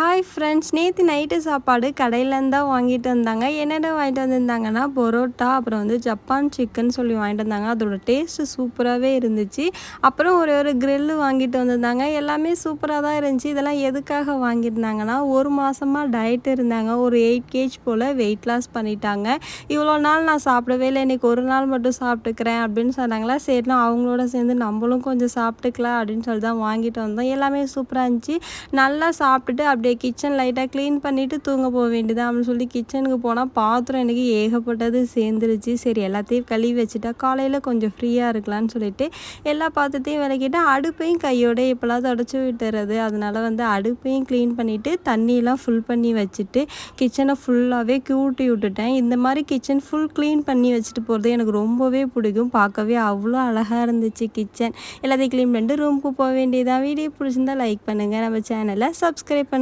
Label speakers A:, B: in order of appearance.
A: Hi friends நேற்று night சாப்பாடு கடையிலேருந்து தான் வாங்கிட்டு வந்தாங்க. என்னென்ன வாங்கிட்டு வந்திருந்தாங்கன்னா பரோட்டா அப்புறம் வந்து ஜப்பான் சிக்கன் சொல்லி வாங்கிட்டு வந்தாங்க. அதோட டேஸ்ட்டு சூப்பராகவே இருந்துச்சு. அப்புறம் ஒரு ஒரு கிரில்லு வாங்கிட்டு வந்திருந்தாங்க. எல்லாமே சூப்பராக தான் இருந்துச்சு. இதெல்லாம் எதுக்காக வாங்கியிருந்தாங்கன்னா ஒரு மாதமாக டயட் இருந்தாங்க. ஒரு எயிட் கேஜ் போல் வெயிட் லாஸ் பண்ணிட்டாங்க. இவ்வளோ நாள் நான் சாப்பிடவே இல்லை. இன்றைக்கி ஒரு நாள் மட்டும் சாப்பிட்டுக்கிறேன் அப்படின்னு சொன்னாங்களா? சரினா அவங்களோட சேர்ந்து நம்மளும் கொஞ்சம் சாப்பிட்டுக்கலாம் அப்படின்னு சொல்லி தான் வாங்கிட்டு வந்தோம். எல்லாமே சூப்பராக இருந்துச்சு. நல்லா சாப்பிட்டுட்டு அப்படியே கிச்சன் லைட்டாக க்ளீன் பண்ணிவிட்டு தூங்க போக வேண்டியதான் அப்படின்னு சொல்லி கிச்சனுக்கு போனால் பாத்திரம் எனக்கு ஏகப்பட்டது சேர்ந்துருச்சு. சரி எல்லாத்தையும் கழுவி வச்சுட்டா காலையில் கொஞ்சம் ஃப்ரீயாக இருக்கலாம்னு சொல்லிட்டு எல்லா பாத்திரத்தையும் விளக்கிட்டு அடுப்பையும் கையோட இப்போலாம் தொடச்சி விட்டுறது. அதனால் வந்து அடுப்பையும் க்ளீன் பண்ணிவிட்டு தண்ணியெலாம் ஃபுல் பண்ணி வச்சுட்டு கிச்சனை ஃபுல்லாகவே கூட்டி விட்டுட்டேன். இந்த மாதிரி கிச்சன் ஃபுல் க்ளீன் பண்ணி வச்சுட்டு போகிறது எனக்கு ரொம்பவே பிடிக்கும். பார்க்கவே அவ்வளோ அழகாக இருந்துச்சு கிச்சன் எல்லாத்தையும் க்ளீன் பண்ணிட்டு ரூமுக்கு போக வேண்டியதான் வீடியோ பிடிச்சிருந்தா லைக் பண்ணுங்கள் நம்ம சேனலை சப்ஸ்கிரைப் பண்ணுங்கள்